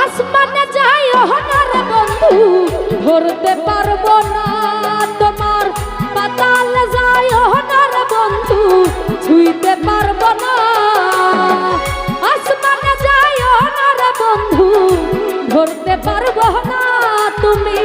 আসমানে যাই না রে বন্ধু, ধরতে পারব না তোমার পাতাল যাই না রে বন্ধু, ছুঁইতে পারব না। আসমানে যাই না রে বন্ধু, ধরতে পারব না তুমি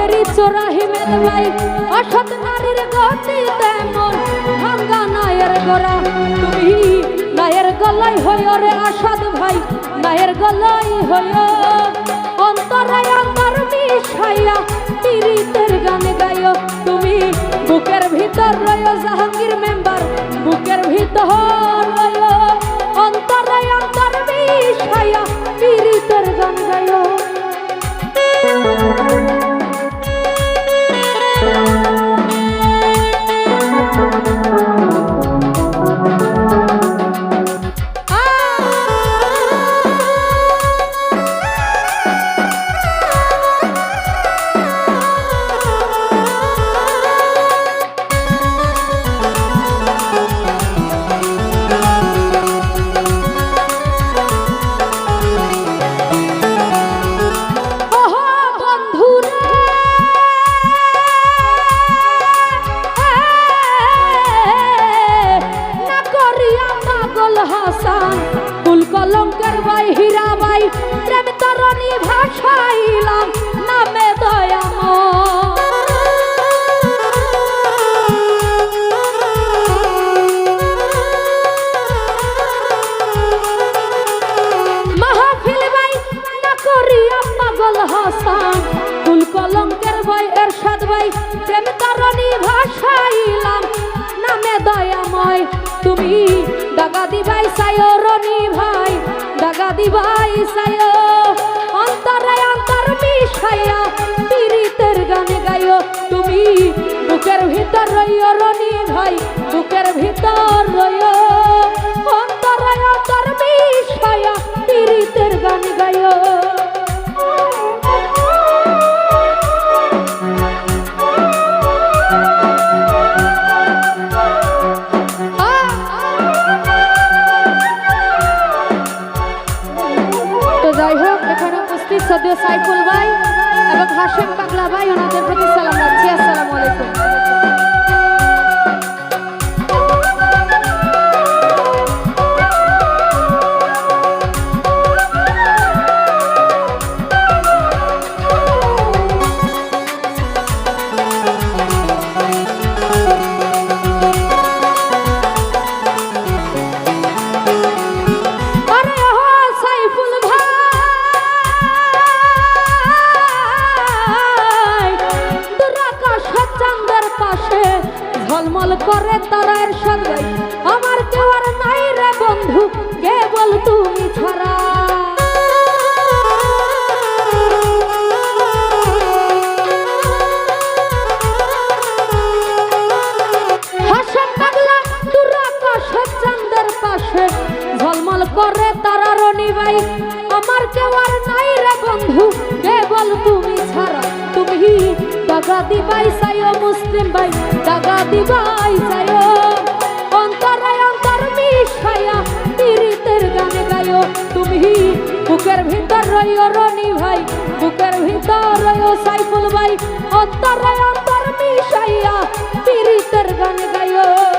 চোরেরই চোরা হিমেল ভাই? অসৎ নারীর গতি তেমন, ভাঙ্গা নায়ের গোরা তুমি নায়ের গলাই হইও রে অসৎ ভাই, নায়ের গলাই হইও। অন্তরে আমার মিশাইয়া তিরিতের গান গাইও। তুমি বুকের ভিতর রয়ো জাহাঙ্গীর মেম্বার বুকের ভিতর দিবাই সায়ো রনি ভাই দাগা দিবাই সায়ো দাগা দিবাই সাইও মুসলিম ভাই দাগা দিবাই সাইও অন্তরে অন্তর মিশাইয়া তিরিতের গানে গায়ো। তুমি বুকের ভিতর রইও রনি ভাই, বুকের ভিতর রইও সাইফুল ভাই। অন্তরে অন্তর মিশাইয়া তিরিতের গানে গায়ো।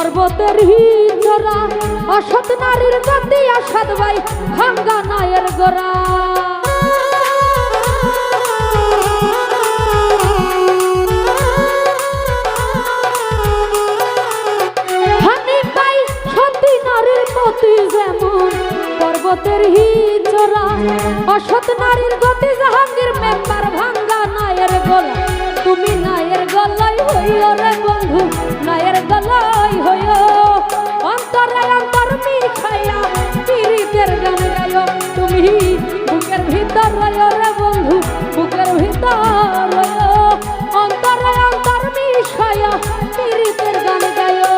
পর্বতের হিজরা অসৎ নারীর গতি আসাদ ভাই, ভাঙ্গা নায়ের গোরা পর্বতের হিজরা অসৎ নারীর গতি জাহাঙ্গীর মেম্বার, ভাঙ্গা নায়ের গলা তুমি নায়ের গলাই হইও রে বন্ধু, নায়ের গলাই হইও অন্তরে অন্তর মিশাইয়া পীড়িতের গান গাইও তুমি বুকের ভিতর রইও রে বন্ধু, বুকের ভিতর রইও অন্তরে অন্তর মিশাইয়া পীড়িতের গান গাইও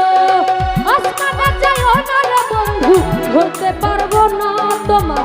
আসমানে যাইও না রে বন্ধু, ধরতে পারব না তোমার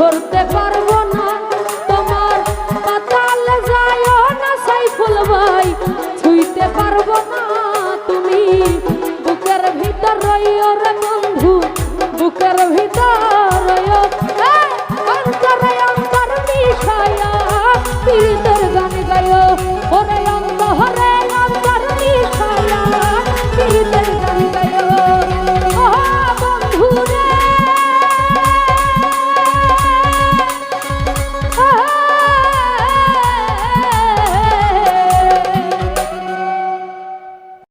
ধরতে পারব না। তোমার পাতালে যায় না সাইফুল ভাই। ছুঁইতে পারব না তুমি। বুকের ভিতর রইও রে বন্ধু, বুকের ভিতর।